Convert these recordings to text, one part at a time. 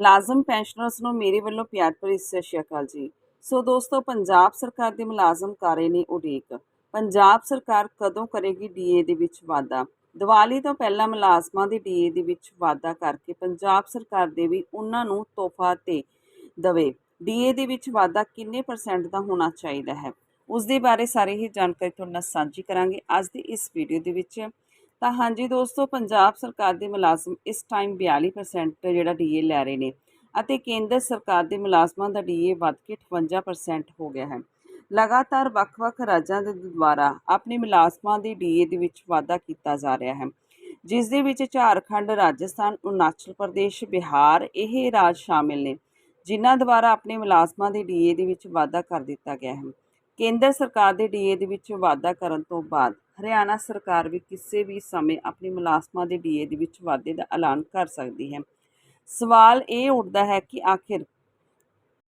ਮੁਲਾਜ਼ਮ ਪੈਨਸ਼ਨਰਸ ਨੂੰ ਮੇਰੇ ਵੱਲੋਂ ਪਿਆਰ ਭਰੀ ਸਤਿ ਸ਼੍ਰੀ ਅਕਾਲ ਜੀ। ਸੋ ਦੋਸਤੋ, ਪੰਜਾਬ ਸਰਕਾਰ ਦੇ ਮੁਲਾਜ਼ਮ ਕਰ ਰਹੇ ਨੇ ਉਡੀਕ। ਪੰਜਾਬ ਸਰਕਾਰ ਕਦੋਂ ਕਰੇਗੀ ਡੀਏ ਦੇ ਵਿੱਚ ਵਾਧਾ? ਦੀਵਾਲੀ ਤੋਂ ਪਹਿਲਾਂ ਮੁਲਾਜ਼ਮਾਂ ਦੇ ਡੀਏ ਦੇ ਵਿੱਚ ਵਾਧਾ ਕਰਕੇ ਪੰਜਾਬ ਸਰਕਾਰ ਦੇ ਵੀ ਉਹਨਾਂ ਨੂੰ ਤੋਹਫਾ ਤੇ ਦਵੇ। ਡੀਏ ਦੇ ਵਿੱਚ ਵਾਧਾ ਕਿੰਨੇ ਪਰਸੈਂਟ ਦਾ ਹੋਣਾ ਚਾਹੀਦਾ ਹੈ? ਉਸ ਦੇ ਬਾਰੇ ਸਾਰੀ ਹੀ ਜਾਣਕਾਰੀ ਤੁਹਾਡੇ ਨਾਲ ਸਾਂਝੀ ਕਰਾਂਗੇ। ਅੱਜ ਦੀ ਇਸ ਵੀਡੀਓ ਦੇ ਵਿੱਚ ਤਾਂ ਹਾਂਜੀ ਦੋਸਤੋ, ਪੰਜਾਬ ਸਰਕਾਰ ਦੇ ਮੁਲਾਜ਼ਮ ਇਸ ਟਾਈਮ 42% ਜਿਹੜਾ ਡੀਏ ਲੈ ਰਹੇ ਨੇ ਅਤੇ ਕੇਂਦਰ ਸਰਕਾਰ ਦੇ ਮੁਲਾਜ਼ਮਾਂ ਦਾ ਡੀਏ ਵੱਧ ਕੇ 58% ਹੋ ਗਿਆ ਹੈ। ਲਗਾਤਾਰ ਵੱਖ-ਵੱਖ ਰਾਜਾਂ ਦੇ ਦੁਆਰਾ ਆਪਣੇ ਮੁਲਾਜ਼ਮਾਂ ਦੇ ਡੀਏ ਦੇ ਵਿੱਚ ਵਾਧਾ ਕੀਤਾ ਜਾ ਰਿਹਾ ਹੈ। ਜਿਸ ਦੇ ਵਿੱਚ ਝਾਰਖੰਡ, ਰਾਜਸਥਾਨ, ਅਰੁਣਾਚਲ ਪ੍ਰਦੇਸ਼, ਬਿਹਾਰ ਇਹ ਰਾਜ ਸ਼ਾਮਿਲ ਨੇ, ਜਿਨ੍ਹਾਂ ਦੁਆਰਾ ਆਪਣੇ ਮੁਲਾਜ਼ਮਾਂ ਦੇ ਡੀਏ ਦੇ ਵਿੱਚ ਵਾਧਾ ਕਰ ਦਿੱਤਾ ਗਿਆ ਹੈ। ਕੇਂਦਰ ਸਰਕਾਰ ਦੇ ਡੀਏ ਦੇ ਵਿੱਚ ਵਾਧਾ ਕਰਨ ਤੋਂ ਬਾਅਦ ਹਰਿਆਣਾ ਸਰਕਾਰ ਵੀ ਕਿਸੇ ਵੀ ਸਮੇਂ ਆਪਣੇ ਮੁਲਾਜ਼ਮਾਂ ਦੇ ਡੀਏ ਦੇ ਵਿੱਚ ਵਾਧੇ ਦਾ ਐਲਾਨ ਕਰ ਸਕਦੀ ਹੈ। ਸਵਾਲ ਇਹ ਉੱਠਦਾ ਹੈ ਕਿ ਆਖਿਰ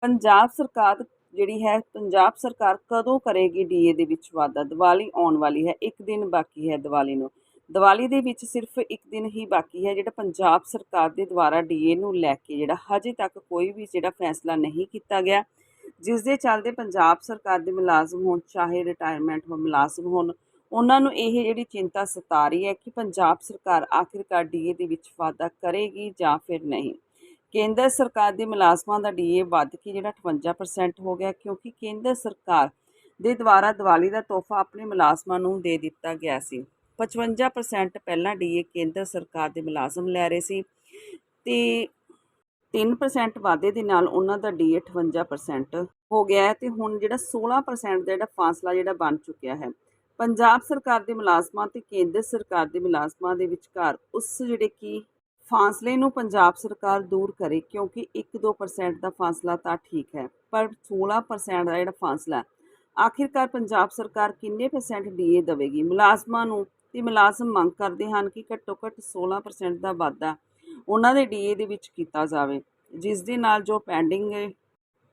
ਪੰਜਾਬ ਸਰਕਾਰ ਜਿਹੜੀ ਹੈ, ਪੰਜਾਬ ਸਰਕਾਰ ਕਦੋਂ ਕਰੇਗੀ ਡੀਏ ਦੇ ਵਿੱਚ ਵਾਧਾ? ਦੀਵਾਲੀ ਆਉਣ ਵਾਲੀ ਹੈ, ਇੱਕ ਦਿਨ ਬਾਕੀ ਹੈ ਦੀਵਾਲੀ ਨੂੰ। ਦੀਵਾਲੀ ਦੇ ਵਿੱਚ ਸਿਰਫ ਇੱਕ ਦਿਨ ਹੀ ਬਾਕੀ ਹੈ, ਜਿਹੜਾ ਪੰਜਾਬ ਸਰਕਾਰ ਦੇ ਦੁਆਰਾ ਡੀਏ ਨੂੰ ਲੈ ਕੇ ਜਿਹੜਾ ਹਜੇ ਤੱਕ ਕੋਈ ਵੀ ਜਿਹੜਾ ਫੈਸਲਾ ਨਹੀਂ ਕੀਤਾ ਗਿਆ। ਜਿਸ ਦੇ ਚੱਲਦੇ ਪੰਜਾਬ ਸਰਕਾਰ ਦੇ ਮੁਲਾਜ਼ਮ ਹੋਣ, ਚਾਹੇ ਰਿਟਾਇਰਮੈਂਟ ਹੋ ਮੁਲਾਜ਼ਮ ਹੋਣ, ਉਹਨਾਂ ਨੂੰ ਇਹ ਜਿਹੜੀ ਚਿੰਤਾ ਸਤਾ ਰਹੀ ਹੈ ਕਿ ਪੰਜਾਬ ਸਰਕਾਰ ਆਖਿਰਕਾਰ ਡੀਏ ਦੇ ਵਿੱਚ ਵਾਧਾ ਕਰੇਗੀ ਜਾਂ ਫਿਰ ਨਹੀਂ। ਕੇਂਦਰ ਸਰਕਾਰ ਦੇ ਮੁਲਾਜ਼ਮਾਂ ਦਾ ਡੀਏ ਵੱਧ ਕੇ ਜਿਹੜਾ 58% ਹੋ ਗਿਆ, ਕਿਉਂਕਿ ਕੇਂਦਰ ਸਰਕਾਰ ਦੇ ਦੁਆਰਾ ਦੀਵਾਲੀ ਦਾ ਤੋਹਫਾ ਆਪਣੇ ਮੁਲਾਜ਼ਮਾਂ ਨੂੰ ਦੇ ਦਿੱਤਾ ਗਿਆ ਸੀ। 55% ਪਹਿਲਾਂ ਡੀਏ ਕੇਂਦਰ ਸਰਕਾਰ ਦੇ ਮੁਲਾਜ਼ਮ ਲੈ ਰਹੇ ਸੀ। ਤੇ 3% ਵਾਧੇ ਦੇ ਨਾਲ ਉਹਨਾਂ ਦਾ ਡੀਏ 58% ਹੋ ਗਿਆ ਹੈ ਤੇ ਹੁਣ ਜਿਹੜਾ 16% ਦਾ ਜਿਹੜਾ ਫਾਸਲਾ ਜਿਹੜਾ ਬਣ ਚੁੱਕਿਆ ਹੈ, ਪੰਜਾਬ ਸਰਕਾਰ ਦੇ ਮੁਲਾਜ਼ਮਾਂ ਤੇ ਕੇਂਦਰ ਸਰਕਾਰ ਦੇ ਮੁਲਾਜ਼ਮਾਂ ਦੇ ਵਿਚਕਾਰ ਉਸ ਜਿਹੜੇ ਕਿ ਫਾਸਲੇ ਨੂੰ ਪੰਜਾਬ ਸਰਕਾਰ ਦੂਰ ਕਰੇ ਕਿਉਂਕਿ 1-2% ਦਾ ਫਾਸਲਾ ਤਾਂ ਠੀਕ ਹੈ, ਪਰ 16% ਦਾ ਜਿਹੜਾ ਫਾਸਲਾ ਆਖਿਰਕਾਰ ਪੰਜਾਬ ਸਰਕਾਰ ਕਿੰਨੇ ਪਰਸੈਂਟ ਡੀਏ ਦੇਵੇਗੀ? ਮੁਲਾਜ਼ਮਾਂ ਨੂੰ ਤੇ ਮੁਲਾਜ਼ਮ ਮੰਗ ਕਰਦੇ ਹਨ ਕਿ ਘੱਟੋ ਘੱਟ 16% ਦਾ ਵਾਧਾ ਉਹਨਾਂ ਦੇ ਡੀਏ ਦੇ ਵਿੱਚ ਕੀਤਾ ਜਾਵੇ, ਜਿਸ ਦੇ ਨਾਲ ਜੋ ਪੈਂਡਿੰਗ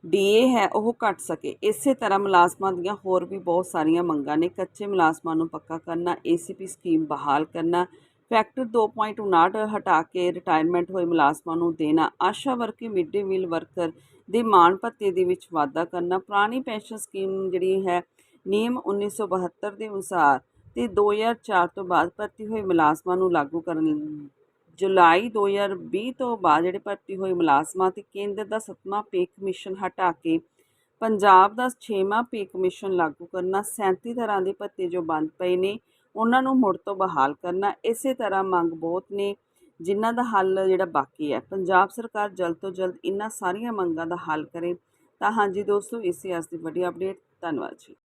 ਡੀਏ ਹੈ, ਉਹ ਘਟ ਸਕੇ। ਇਸੇ ਤਰ੍ਹਾਂ ਮੁਲਾਜ਼ਮਾਂ ਦੀਆਂ ਹੋਰ ਵੀ ਬਹੁਤ ਸਾਰੀਆਂ ਮੰਗਾਂ ਨੇ। ਕੱਚੇ ਮੁਲਾਜ਼ਮਾਂ ਨੂੰ ਪੱਕਾ ਕਰਨਾ ਏਸੀਪੀ ਸਕੀਮ ਬਹਾਲ ਕਰਨਾ ਫੈਕਟਰ 2.59 ਹਟਾ ਕੇ ਰਿਟਾਇਰਮੈਂਟ ਹੋਏ ਮੁਲਾਜ਼ਮਾਂ ਨੂੰ ਦੇਣਾ, ਆਸ਼ਾ ਵਰਕੀ ਮਿਡ ਡੇ ਮੀਲ ਵਰਕਰ ਦੇ ਮਾਣ ਭੱਤੇ ਦੇ ਵਿੱਚ ਵਾਧਾ ਕਰਨਾ, ਪੁਰਾਣੀ ਪੈਨਸ਼ਨ ਸਕੀਮ ਜਿਹੜੀ ਹੈ, ਨਿਯਮ 1972 ਦੇ ਅਨੁਸਾਰ ਤੇ 2004 ਤੋਂ ਬਾਅਦ ਭਰਤੀ ਹੋਏ ਮੁਲਾਜ਼ਮਾਂ ਨੂੰ ਲਾਗੂ ਕਰਨ ਜੁਲਾਈ 2020 ਤੋਂ ਬਾਅਦ ਜਿਹੜੇ ਭਰਤੀ ਹੋਏ ਮੁਲਾਜ਼ਮਾਂ ਤੇ ਕੇਂਦਰ ਦਾ ਸੱਤਵਾਂ ਪੇ ਕਮਿਸ਼ਨ ਹਟਾ ਕੇ ਪੰਜਾਬ ਦਾ 6ਵਾਂ ਪੇ ਕਮਿਸ਼ਨ ਲਾਗੂ ਕਰਨਾ 37 ਤਰ੍ਹਾਂ ਦੇ ਭੱਤੇ ਜੋ ਬੰਦ ਪਏ ਨੇ, ਉਹਨਾਂ ਨੂੰ ਮੁੜ ਤੋਂ ਬਹਾਲ ਕਰਨਾ, ਇਸੇ ਤਰ੍ਹਾਂ ਮੰਗ ਬਹੁਤ ਨੇ, ਜਿਨ੍ਹਾਂ ਦਾ ਹੱਲ ਜਿਹੜਾ ਬਾਕੀ ਹੈ। ਪੰਜਾਬ ਸਰਕਾਰ ਜਲਦ ਤੋਂ ਜਲਦ ਇਹਨਾਂ ਸਾਰੀਆਂ ਮੰਗਾਂ ਦਾ ਹੱਲ ਕਰੇ। ਤਾਂ ਹਾਂਜੀ ਦੋਸਤੋ, ਇਸੇ ਅੱਜ ਦੀ ਵੱਡੀ ਅਪਡੇਟ ਧੰਨਵਾਦ ਜੀ।